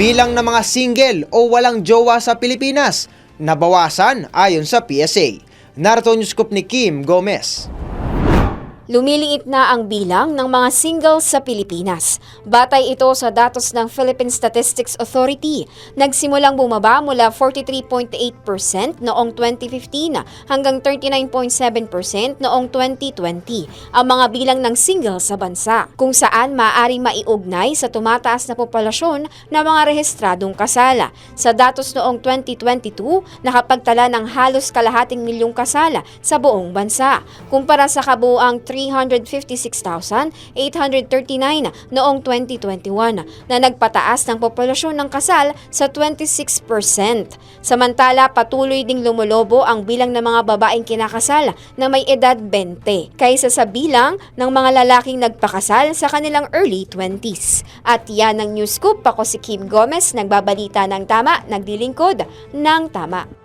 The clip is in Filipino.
Bilang ng mga single o walang jowa sa Pilipinas, nabawasan ayon sa PSA. Narito yung scoop ni Kim Gomez. Lumiliit na ang bilang ng mga singles sa Pilipinas. Batay ito sa datos ng Philippine Statistics Authority. Nagsimulang bumaba mula 43.8% noong 2015 hanggang 39.7% noong 2020 ang mga bilang ng singles sa bansa, kung saan maaari maiugnay sa tumataas na populasyon ng mga rehistradong kasala. Sa datos noong 2022, nakapagtala ng halos kalahating milyong kasala sa buong bansa, kumpara sa kabuang 356,839 noong 2021 na nagpataas ng populasyon ng kasal sa 26%. Samantala, patuloy ding lumulobo ang bilang ng mga babaeng kinakasal na may edad 20 kaysa sa bilang ng mga lalaking nagpakasal sa kanilang early 20s. At yan ang news scoop. Ako si Kim Gomez, nagbabalita ng tama, nagdilingkod ng tama.